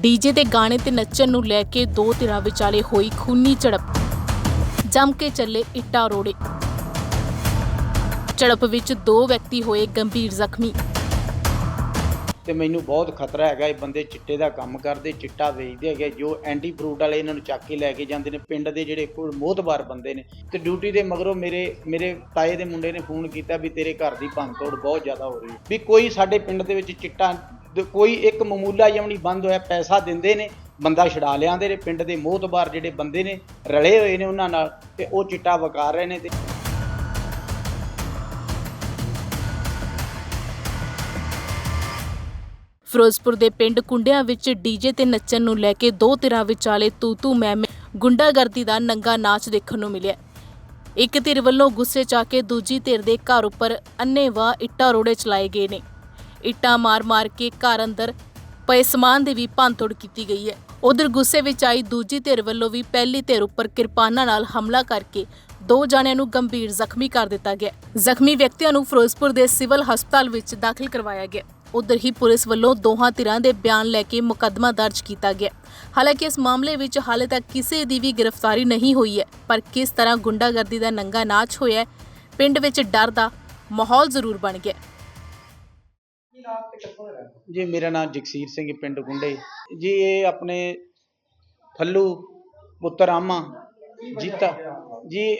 DJ ਦੇ ਗਾਣੇ ਤੇ ਨੱਚਣ ਨੂੰ ਲੈ ਕੇ ਦੋ ਧਿਰਾਂ ਵਿਚਾਲੇ ਹੋਈ ਖੂਨੀ ਝੜਪ। ਜੰਮ ਕੇ ਚੱਲੇ ਇੱਟਾਂ ਰੋੜੇ। ਝੜਪ ਵਿੱਚ ਦੋ ਵਿਅਕਤੀ ਹੋਏ ਗੰਭੀਰ ਜ਼ਖਮੀ। ਤੇ ਮੈਨੂੰ ਬਹੁਤ ਖਤਰਾ ਹੈਗਾ, ਇਹ ਬੰਦੇ ਚਿੱਟੇ ਦਾ ਕੰਮ ਕਰਦੇ, ਚਿੱਟਾ ਵੇਚਦੇ ਹੈਗੇ, ਜੋ ਐਂਟੀ ਫਰੂਟ ਵਾਲੇ ਇਹਨਾਂ ਨੂੰ ਚੱਕ ਕੇ ਲੈ ਕੇ ਜਾਂਦੇ ਨੇ, ਪਿੰਡ ਦੇ ਜਿਹੜੇ ਕੋਈ ਮੋਹਤਬਾਰ ਬੰਦੇ ਨੇ। ਤੇ ਡਿਊਟੀ ਦੇ ਮਗਰੋਂ ਮੇਰੇ ਮੇਰੇ ਤਾਏ ਦੇ ਮੁੰਡੇ ਨੇ ਫੋਨ ਕੀਤਾ ਵੀ ਤੇਰੇ ਘਰ ਦੀ ਭੰਨ ਤੋੜ ਬਹੁਤ ਜ਼ਿਆਦਾ ਹੋ ਰਹੀ ਹੈ। ਵੀ ਕੋਈ ਸਾਡੇ ਪਿੰਡ ਦੇ ਵਿੱਚ ਚਿੱਟਾ ਕੋਈ ਇੱਕ ਮਾਮੂਲਾ ਜਿਹਾ ਬੰਦ ਹੋਇਆ, ਪੈਸਾ ਦਿੰਦੇ ਨੇ, ਬੰਦਾ ਛਡਾ ਲਿਆਂਦੇ ਨੇ, ਪਿੰਡ ਦੇ ਮੋਹਤਬਾਰ ਜਿਹੜੇ ਬੰਦੇ ਨੇ, ਰਲੇ ਹੋਏ ਨੇ ਉਹਨਾਂ ਨਾਲ ਤੇ ਉਹ ਚਿੱਟਾ ਵਕਾਰ ਰਹੇ ਨੇ ਤੇ ਫਿਰੋਜ਼ਪੁਰ ਦੇ ਪਿੰਡ ਕੁੰਡਿਆਂ ਵਿੱਚ ਡੀਜੇ ਤੇ ਨੱਚਣ ਨੂੰ ਲੈ ਕੇ ਦੋ ਧਿਰਾਂ ਵਿਚਾਲੇ ਤੂ ਤੂ ਮੈਂ ਗੁੰਡਾਗਰਦੀ ਦਾ ਨੰਗਾ ਨਾਚ ਦੇਖਣ ਨੂੰ ਮਿਲਿਆ। ਇੱਕ ਧਿਰ ਵੱਲੋਂ ਗੁੱਸੇ 'ਚ ਆ ਕੇ ਦੂਜੀ ਧਿਰ ਦੇ ਘਰ ਉੱਪਰ ਅੰਨ੍ਹੇਵਾਹ ਇੱਟਾਂ ਰੋੜੇ ਚਲਾਏ ਗਏ ਨੇ। ਇੱਟਾਂ ਮਾਰ-ਮਾਰ ਕੇ ਘਰ ਅੰਦਰ ਪਏ ਸਮਾਨ ਦੀ ਵੀ ਭੰਨਤੋੜ ਕੀਤੀ ਗਈ ਹੈ। ਉਧਰ ਗੁੱਸੇ ਵਿੱਚ ਆਈ ਦੂਜੀ ਧਿਰ ਵੱਲੋਂ ਵੀ ਪਹਿਲੀ ਧਿਰ ਉੱਪਰ ਕਿਰਪਾਨਾਂ ਨਾਲ ਹਮਲਾ ਕਰਕੇ ਦੋ ਜਣਿਆਂ ਨੂੰ ਗੰਭੀਰ ਜ਼ਖਮੀ ਕਰ ਦਿੱਤਾ ਗਿਆ। ਜ਼ਖਮੀ ਵਿਅਕਤੀਆਂ ਨੂੰ ਫਿਰੋਜ਼ਪੁਰ ਦੇ ਸਿਵਲ ਹਸਪਤਾਲ ਵਿੱਚ ਦਾਖਲ ਕਰਵਾਇਆ ਗਿਆ। ਉਧਰ ਹੀ ਪੁਲਿਸ ਵੱਲੋਂ ਦੋਹਾਂ ਧਿਰਾਂ ਦੇ ਬਿਆਨ ਲੈ ਕੇ ਮੁਕੱਦਮਾ ਦਰਜ ਕੀਤਾ ਗਿਆ। ਹਾਲਾਂਕਿ ਇਸ ਮਾਮਲੇ ਵਿੱਚ ਹਾਲੇ ਤੱਕ ਕਿਸੇ ਦੀ ਵੀ ਗ੍ਰਿਫਤਾਰੀ ਨਹੀਂ ਹੋਈ ਹੈ, ਪਰ ਕਿਸ ਤਰ੍ਹਾਂ ਗੁੰਡਾਗਰਦੀ ਦਾ ਨੰਗਾ ਨਾਚ ਹੋਇਆ ਪਿੰਡ ਵਿੱਚ ਡਰ ਦਾ ਮਾਹੌਲ ਜ਼ਰੂਰ ਬਣ ਗਿਆ ਜੀ, ਮੇਰਾ ਨਾਮ ਜਗਸੀਰ ਸਿੰਘ ਪਿੰਡ ਗੁੰਡੇ। ਜੀ, ਇਹ ਆਪਣੇ ਫੱਲੂ ਪੁੱਤਰ ਆਮਾ ਜੀਤਾ। ਜੀ,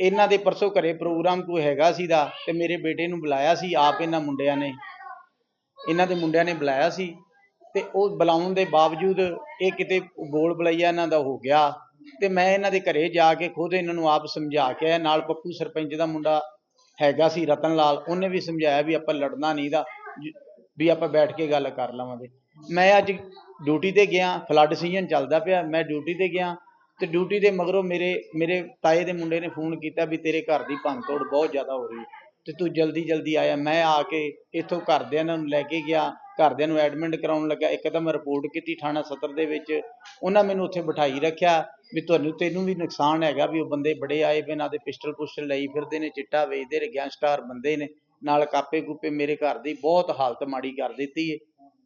ਇਹਨਾਂ ਦੇ ਪਰਸੋਂ ਘਰੇ ਪ੍ਰੋਗਰਾਮ ਕੋਈ ਹੈਗਾ ਸੀ ਦਾ ਤੇ ਮੇਰੇ ਬੇਟੇ ਨੂੰ ਬੁਲਾਇਆ ਸੀ, ਆਪ ਇਹਨਾਂ ਮੁੰਡਿਆਂ ਨੇ। ਇਹਨਾਂ ਦੇ ਮੁੰਡਿਆਂ ਨੇ ਬੁਲਾਇਆ ਸੀ ਤੇ ਉਹ ਬੁਲਾਉਣ ਦੇ ਬਾਵਜੂਦ ਇਹ ਕਿਤੇ ਬੋਲ ਬਲਈਆ ਇਹਨਾਂ ਦਾ ਹੋ ਗਿਆ ਤੇ ਮੈਂ ਇਹਨਾਂ ਦੇ ਘਰੇ ਜਾ ਕੇ ਖੁਦ ਇਹਨਾਂ ਨੂੰ ਆਪ ਸਮਝਾ ਕੇ ਆਇਆ। ਨਾਲ ਪੱਪੂ ਸਰਪੰਚ ਦਾ ਮੁੰਡਾ ਹੈਗਾ ਸੀ, ਰਤਨ ਲਾਲ। ਉਹਨੇ ਵੀ ਸਮਝਾਇਆ ਵੀ ਆਪਾਂ ਲੜਨਾ ਨਹੀਂ ਦਾ। ਵੀ ਆਪਾਂ ਬੈਠ ਕੇ ਗੱਲ ਕਰ ਲਵਾਂਗੇ। ਮੈਂ ਅੱਜ ਡਿਊਟੀ ਤੇ ਗਿਆ ਫਲੱਡ ਸੀਜ਼ਨ ਚੱਲਦਾ ਪਿਆ, ਮੈਂ ਡਿਊਟੀ ਤੇ ਗਿਆ ਤੇ ਡਿਊਟੀ ਦੇ ਮਗਰੋਂ ਮੇਰੇ ਮੇਰੇ ਤਾਏ ਦੇ ਮੁੰਡੇ ਨੇ ਫੋਨ ਕੀਤਾ ਵੀ ਤੇਰੇ ਘਰ ਦੀ ਭੰਨਤੋੜ ਬਹੁਤ ਜ਼ਿਆਦਾ ਹੋ ਰਹੀ ਹੈ ਤੇ ਤੂੰ ਜਲਦੀ ਜਲਦੀ ਆਇਆ। ਮੈਂ ਆ ਕੇ ਇੱਥੋਂ ਘਰਦਿਆਂ ਨੂੰ ਲੈ ਕੇ ਗਿਆ, ਘਰਦਿਆਂ ਨੂੰ ਐਡਮਿਟ ਕਰਾਉਣ ਲੱਗਾ ਇੱਕ ਤਾਂ ਮੈਂ ਰਿਪੋਰਟ ਕੀਤੀ ਥਾਣਾ ਸਦਰ ਦੇ ਵਿੱਚ। ਉਹਨਾਂ ਮੈਨੂੰ ਉੱਥੇ ਬਿਠਾਈ ਰੱਖਿਆ ਵੀ ਤੁਹਾਨੂੰ, ਤੈਨੂੰ ਵੀ ਨੁਕਸਾਨ ਹੈਗਾ ਵੀ ਉਹ ਬੰਦੇ ਬੜੇ ਆਏ ਬਿਨਾਂ ਦੇ ਪਿਸਟਲ ਪੁਸਟਲ ਲਈ ਫਿਰਦੇ ਨੇ, ਚਿੱਟਾ ਵੇਚਦੇ ਨੇ, ਗੈਂਗਸਟਰ ਬੰਦੇ ਨੇ। ਨਾਲ ਕਾਪੇ ਕੂਪੇ ਮੇਰੇ ਘਰ ਦੀ ਬਹੁਤ ਹਾਲਤ ਮਾੜੀ ਕਰ ਦਿੱਤੀ ਏ।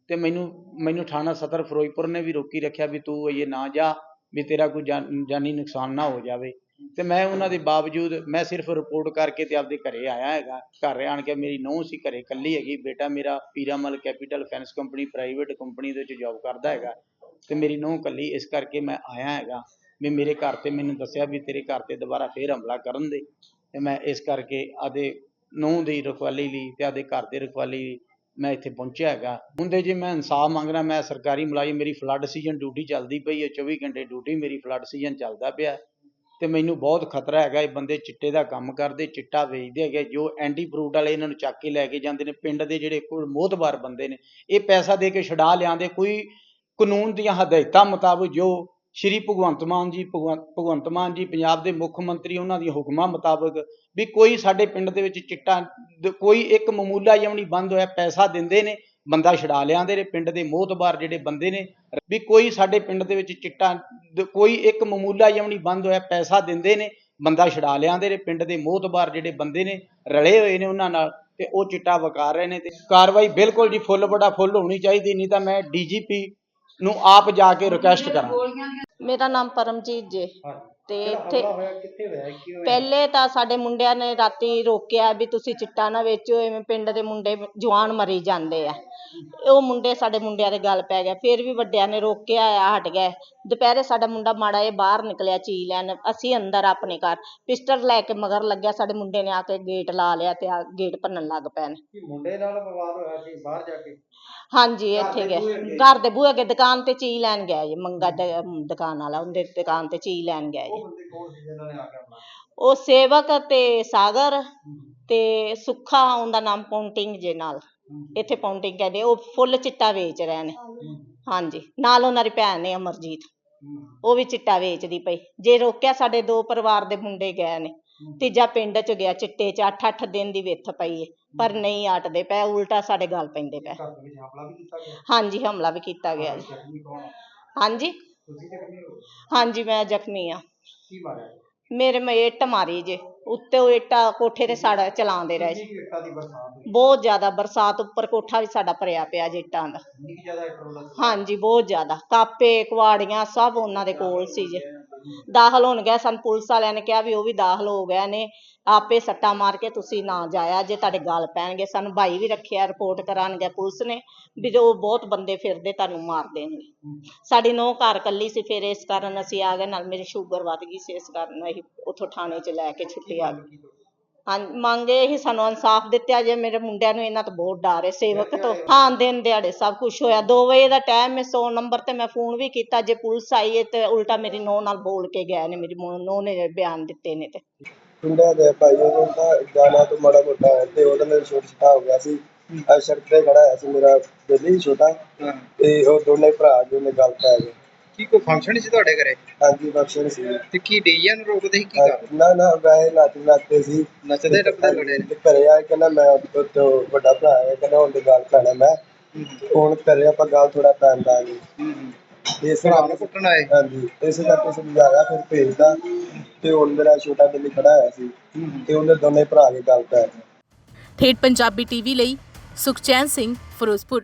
ਤੇ ਮੈਨੂੰ ਮੈਨੂੰ ਥਾਣਾ ਸਦਰ ਫਿਰੋਜ਼ਪੁਰ ਨੇ ਵੀ ਰੋਕੀ ਰੱਖਿਆ ਵੀ ਤੂੰ ਇਹ ਨਾ ਜਾ, ਵੀ ਤੇਰਾ ਕੋਈ ਜਾਨ- ਜਾਨੀ ਨੁਕਸਾਨ ਨਾ ਹੋ ਜਾਵੇ। ਤੇ ਮੈਂ ਉਹਨਾਂ ਦੇ ਬਾਵਜੂਦ, ਮੈਂ ਸਿਰਫ ਰਿਪੋਰਟ ਕਰਕੇ ਤੇ ਆਪਦੇ ਘਰੇ ਆਇਆ ਹੈਗਾ। ਘਰ ਆਣ ਕੇ ਮੇਰੀ ਨੂੰਹ ਸੀ ਘਰੇ ਇਕੱਲੀ ਹੈਗੀ, ਬੇਟਾ ਮੇਰਾ Piramal capital finance company, private company ਦੇ ਵਿੱਚ ਜੌਬ ਕਰਦਾ ਹੈਗਾ। ਤੇ ਮੇਰੀ ਨੂੰਹ ਇਕੱਲੀ ਇਸ ਕਰਕੇ ਮੈਂ ਆਇਆ ਹੈਗਾ, ਵੀ ਮੇਰੇ ਘਰ ਤੇ ਮੈਨੂੰ ਦੱਸਿਆ ਵੀ ਤੇਰੇ ਘਰ ਤੇ ਦੁਬਾਰਾ ਫੇਰ ਹਮਲਾ ਕਰਨ ਦੇ। ਤੇ ਮੈਂ ਇਸ ਕਰਕੇ ਆਦੇ ਨੂੰਹ ਦੀ ਰਖਵਾਲੀ ਲਈ ਤੇ ਆਦੇ ਘਰ ਦੇ ਰਖਵਾਲੀ ਲਈ ਮੈਂ ਇੱਥੇ ਪਹੁੰਚਿਆ ਹੈਗਾ। ਹੁੰਦੇ ਜੇ, ਮੈਂ ਇਨਸਾਫ ਮੰਗਣਾ ਮੈਂ ਸਰਕਾਰੀ ਮੁਲਾਜ਼ਮ, ਮੇਰੀ ਫਲੱਡ ਸੀਜ਼ਨ ਡਿਊਟੀ ਚੱਲਦੀ ਪਈ ਹੈ 24 ਘੰਟੇ ਡਿਊਟੀ ਮੇਰੀ ਫਲੱਡ ਸੀਜ਼ਨ ਚੱਲਦਾ ਪਿਆ ਤੇ ਮੈਨੂੰ ਬਹੁਤ ਖਤਰਾ ਹੈਗਾ, ਇਹ ਬੰਦੇ ਚਿੱਟੇ ਦਾ ਕੰਮ ਕਰਦੇ, ਚਿੱਟਾ ਵੇਚਦੇ ਹੈਗੇ, ਜੋ ਐਂਟੀ ਫਰੂਟ ਵਾਲੇ ਇਹਨਾਂ ਨੂੰ ਚੱਕ ਕੇ ਲੈ ਕੇ ਜਾਂਦੇ ਨੇ, ਪਿੰਡ ਦੇ ਜਿਹੜੇ ਕੋਈ ਮੋਹਤਬਾਰ ਬੰਦੇ ਨੇ, ਇਹ ਪੈਸਾ ਦੇ ਕੇ ਛਡਾ ਲਿਆਂਦੇ, ਕੋਈ ਕਾਨੂੰਨ ਦੀਆਂ ਹਦਾਇਤਾਂ ਮੁਤਾਬਕ ਜੋ ਸ਼੍ਰੀ ਭਗਵੰਤ ਮਾਨ ਜੀ ਭਗਵੰਤ ਭਗਵੰਤ ਮਾਨ ਜੀ ਪੰਜਾਬ ਦੇ ਮੁੱਖ ਮੰਤਰੀ ਉਹਨਾਂ ਦੀਆਂ ਹੁਕਮਾਂ ਮੁਤਾਬਕ ਵੀ ਕੋਈ ਸਾਡੇ ਪਿੰਡ ਦੇ ਵਿੱਚ ਚਿੱਟਾ ਕੋਈ ਇੱਕ ਮਾਮੂਲਾ ਜਿਹਾ ਨਹੀਂ ਬੰਦ ਹੋਇਆ ਪੈਸਾ ਦਿੰਦੇ ਨੇ, ਬੰਦਾ ਛਡਾ ਲਿਆਂਦੇ ਨੇ, ਪਿੰਡ ਦੇ ਮੋਹਤਬਾਰ ਜਿਹੜੇ ਬੰਦੇ ਨੇ, ਵੀ ਕੋਈ ਸਾਡੇ ਪਿੰਡ ਦੇ ਵਿੱਚ ਚਿੱਟਾ ਕੋਈ ਇੱਕ ਮਾਮੂਲਾ ਜਿਹਾ ਨਹੀਂ ਬੰਦ ਹੋਇਆ ਪੈਸਾ ਦਿੰਦੇ ਨੇ, ਬੰਦਾ ਛਡਾ ਲਿਆਂਦੇ ਨੇ, ਪਿੰਡ ਦੇ ਮੋਹਤਬਾਰ ਜਿਹੜੇ ਬੰਦੇ ਨੇ, ਰਲੇ ਹੋਏ ਨੇ ਉਹਨਾਂ ਨਾਲ ਤੇ ਉਹ ਚਿੱਟਾ ਵਕਾਰ ਰਹੇ ਨੇ ਤੇ ਕਾਰਵਾਈ ਬਿਲਕੁਲ ਜੀ ਫੁੱਲ ਬੜਾ ਫੁੱਲ ਹੋਣੀ ਚਾਹੀਦੀ, ਨਹੀਂ ਤਾਂ ਮੈਂ ਡੀਜੀਪੀ ਨੂੰ ਆਪ ਜਾ ਕੇ ਰਿਕੁਐਸਟ ਕਰਾਂ ਮੇਰਾ ਨਾਮ ਪਰਮਜੀਤ ਜੇ। ਤੇ ਇੱਥੇ ਕਿੱਥੇ ਹੋਇਆ ਕੀ ਪਹਿਲੇ ਤਾਂ ਸਾਡੇ ਮੁੰਡਿਆਂ ਨੇ ਰਾਤੀ ਰੋਕਿਆ ਵੀ ਤੁਸੀਂ ਚਿੱਟਾ ਨਾ ਵੇਚੋ ਐਵੇਂ ਪਿੰਡ ਦੇ ਮੁੰਡੇ ਜਵਾਨ ਮਰੀ ਜਾਂਦੇ ਆ। ਉਹ ਮੁੰਡੇ ਸਾਡੇ ਮੁੰਡਿਆਂ ਦੇ ਗੱਲ ਪੈ ਗਿਆ ਫਿਰ ਵੀ ਵੱਡਿਆਂ ਨੇ ਰੋਕਿਆ ਆ ਹਟ ਗਏ ਦੁਪਹਿਰੇ ਸਾਡਾ ਮੁੰਡਾ ਮਾੜਾ ਜਿਹਾ ਬਾਹਰ ਨਿਕਲਿਆ ਚੀ ਲੈਣ ਅਸੀਂ ਅੰਦਰ ਆਪਣੇ ਘਰ। ਪਿਸਟਲ ਲੈ ਕੇ ਮਗਰ ਲੱਗਿਆ ਸਾਡੇ ਮੁੰਡੇ ਨੇ ਆ ਕੇ ਗੇਟ ਲਾ ਲਿਆ ਤੇ ਆ ਗੇਟ ਭੰਨਣ ਲੱਗ ਪਏ ਨੇ। ਮੁੰਡੇ ਨਾਲ ਵਿਵਾਦ ਹੋਇਆ ਸੀ ਬਾਹਰ ਜਾ ਕੇ? ਹਾਂਜੀ ਇੱਥੇ ਗਏ। ਅੱਗੇ? ਘਰ ਦੇ ਬੂਹੇ ਅੱਗੇ ਦੁਕਾਨ ਤੇ ਚੀ ਲੈਣ ਗਿਆ ਜੀ ਮੰਗਾ ਦ- ਦੁਕਾਨ ਵਾਲਾ ਉਹਦੇ ਦੁਕਾਨ ਤੇ ਚੀ ਲੈਣ ਗਿਆ ਜੀ। ਬੰਦੇ ਕੌਣ ਸੀ ਜਿਨ੍ਹਾਂ ਨੇ ਆ ਕੇ ਆਪਣਾ ਉਹ ਸੇਵਕ ਤੇ ਸਾਗਰ ਤੇ ਸੁੱਖਾ ਉਹਦਾ ਨਾਮ ਪੌਂਟਿੰਗ ਜੇ ਨਾਲ। ਇੱਥੇ ਪੌਂਟਿੰਗ ਕਹਿੰਦੇ ਉਹ ਫੁੱਲ ਚਿੱਟਾ ਵੇਚ ਰਹੇ ਨੇ। ਹਾਂਜੀ ਨਾਲ ਉਹਨਾਂ ਦੀ ਭੈਣ ਨੇ ਅਮਰਜੀਤ। ਉਹ ਵੀ ਚਿੱਟਾ ਵੇਚਦੀ ਪਈ। ਜੇ ਰੋਕਿਆ ਸਾਡੇ ਦੋ ਪਰਿਵਾਰ ਦੇ ਮੁੰਡੇ ਗਏ ਨੇ। ਤੀਜਾ ਪਿੰਡ ਚ ਗਿਆ ਚਿੱਟੇ ਚ 8-8 ਦਿਨ ਦੀ ਵਿੱਥ ਪਈ ਏ। ਪਰ ਨਹੀਂ ਆਟਦੇ ਪਏ ਉਲਟਾ ਸਾਡੇ ਗੱਲ ਪੈਂਦੇ ਪਏ। ਘਰ ਦੇ ਵਿੱਚ ਹਮਲਾ ਵੀ ਕੀਤਾ ਗਿਆ? ਹਾਂਜੀ ਹਮਲਾ ਵੀ ਕੀਤਾ ਗਿਆ ਜੀ? ਹਾਂਜੀ? ਤੁਸੀਂ ਜ਼ਖਮੀ ਹੋ ਹਾਂਜੀ ਮੈਂ ਜ਼ਖਮੀ ਆ ਕੀ ਮਾਰਿਆ? ਮੇਰੇ ਮੈਂ ਇੱਟ ਮਾਰੀ ਜੇ। ਉੱਤੇ ਉਹ ਇੱਟਾਂ ਕੋਠੇ ਤੇ ਸਾੜਾ ਚਲਾਉਂਦੇ ਰਹੇ ਜੀ ਬਹੁਤ ਜ਼ਿਆਦਾ ਬਰਸਾਤ ਉੱਪਰ ਕੋਠਾ ਵੀ ਸਾਡਾ ਭਰਿਆ ਪਿਆ ਜੀ ਇੱਟਾਂ ਦਾ। ਹਾਂਜੀ ਬਹੁਤ ਜ਼ਿਆਦਾ। ਕਾਪੇ ਕੁਆੜੀਆਂ ਸਭ ਉਹਨਾਂ ਦੇ ਕੋਲ ਸੀ ਜੇ। ਦਾਖਲ ਹੋਣ ਗਏ। ਸਾਨੂੰ ਪੁਲਿਸ ਵਾਲਿਆਂ ਨੇ ਕਿਹਾ ਵੀ ਉਹ ਵੀ ਦਾਖਲ ਹੋ ਗਏ ਨੇ। ਆਪੇ ਸੱਟਾਂ ਮਾਰ ਕੇ ਤੁਸੀਂ ਨਾ ਜਾਇਆ ਜੇ ਤੁਹਾਡੇ ਗਲ ਪੈਣਗੇ। ਸਾਨੂੰ ਭਾਈ ਵੀ ਰੱਖਿਆ, ਰਿਪੋਰਟ ਕਰਾਉਣਗੇ ਪੁਲਿਸ ਨੇ ਵੀ ਜੋ ਬਹੁਤ ਬੰਦੇ ਫਿਰਦੇ ਤੁਹਾਨੂੰ ਮਾਰ ਦੇਣਗੇ। ਸਾਡੀ ਨੌ ਘਰ ਕੱਲੀ ਸੀ। ਫਿਰ ਇਸ ਕਾਰਨ ਅਸੀਂ ਆ ਗਏ। ਨਾਲ ਮੇਰੀ ਸ਼ੂਗਰ ਵੱਧ ਗਈ ਸੀ। ਇਸ ਕਾਰਨ ਅਸੀਂ ਉੱਥੋਂ ਥਾਣੇ 'ਚ ਲੈ ਕੇ ਛੁੱਟੀ ਆ ਗਏ। ਹਾਂ ਮੰਗੇ ਹੀ ਸਾਨੂੰ ਇਨਸਾਫ ਦਿੱਤਾ ਜੇ ਮੇਰੇ ਮੁੰਡਿਆਂ ਨੂੰ ਇਹਨਾਂ ਤੋਂ ਬਹੁਤ ਡਰ ਹੈ ਸੇਵਕ ਤੋਂ ਹਾਂ। ਦਿਨ ਦਿਹਾੜੇ ਸਭ ਕੁਝ ਹੋਇਆ। 2 ਵਜੇ ਦਾ ਟਾਈਮ ਮੈਂ 100 ਨੰਬਰ ਤੇ ਮੈਂ ਫੋਨ ਵੀ ਕੀਤਾ ਜੇ ਪੁਲਿਸ ਆਈ ਹੈ ਤੇ ਉਲਟਾ ਮੇਰੀ ਨੌ ਨਾਲ ਬੋਲ ਕੇ ਗਏ ਨੇ ਮੇਰੀ ਨੌ ਨੇ ਬਿਆਨ ਦਿੱਤੇ ਨੇ ਤੇ। ਪਿੰਡਾਂ ਦੇ ਭਾਈ ਉਹ ਤਾਂ ਜਾਣਾ ਤੋਂ ਮਾੜਾ ਮੋਟਾ ਹੈ ਤੇ ਉਹਦੇ ਨਾਲ ਛੋਟ ਛਟਾ ਹੋ ਗਿਆ ਸੀ। ਸੜਕ ਤੇ ਖੜਾ ਹੋਇਆ ਸੀ ਮੇਰਾ ਬੇਲੀ ਛੋਟਾ। ਤੇ ਉਹ ਦੋਨੇ ਭਰਾ ਜੋ ਨੇ ਗੱਲ ਪੈ ਗਏ। ਕੀ ਕੋਈ ਫੰਕਸ਼ਨ ਸੀ ਤੁਹਾਡੇ ਘਰੇ? ਹਾਂਜੀ ਬਖਸ਼ਣ ਸੀ। ਤੇ ਕੀ ਡੀਜੇ ਨੂੰ ਰੋਕਦੇ ਸੀ ਕੀ ਕਰ ਨਾ ਨਾ ਵੈਸੇ ਨੱਚ ਨੱਚਦੇ ਸੀ। ਨੱਚਦੇ ਟੱਪਦੇ ਲੜੇ। ਤੇ ਘਰੇ ਆ ਕੇ ਕਹਿੰਦਾ ਮੈਂ ਉਹ ਤੋਂ ਵੱਡਾ ਭਰਾ ਹੈ ਕਹਿੰਦਾ ਹੁਣ ਤੇ ਗੱਲ ਪੈਣਾ ਮੈਂ। ਹੁਣ ਘਰੇ ਆਪਾਂ ਗੱਲ ਥੋੜਾ ਪੈਂਦਾ ਨਹੀਂ ਇਸ ਭਰਾ ਨੂੰ ਕੁੱਟਣ ਆਏ? ਹਾਂਜੀ ਇਸੇ ਕਰਕੇ ਸਮਝਾਇਆ ਫਿਰ ਭੇਜਦਾ ਤੇ ਹੁਣ ਮੇਰਾ ਛੋਟਾ ਬੇਲੀ ਖੜਾ ਹੋਇਆ ਸੀ। ਤੇ ਉਹਦੇ ਦੋਨੇ ਭਰਾ ਕੇ ਗੱਲ ਪੈ ਠੇਠ ਪੰਜਾਬੀ ਟੀਵੀ ਲਈ ਸੁਖਚੈਨ ਸਿੰਘ ਫਿਰੋਜ਼ਪੁਰ।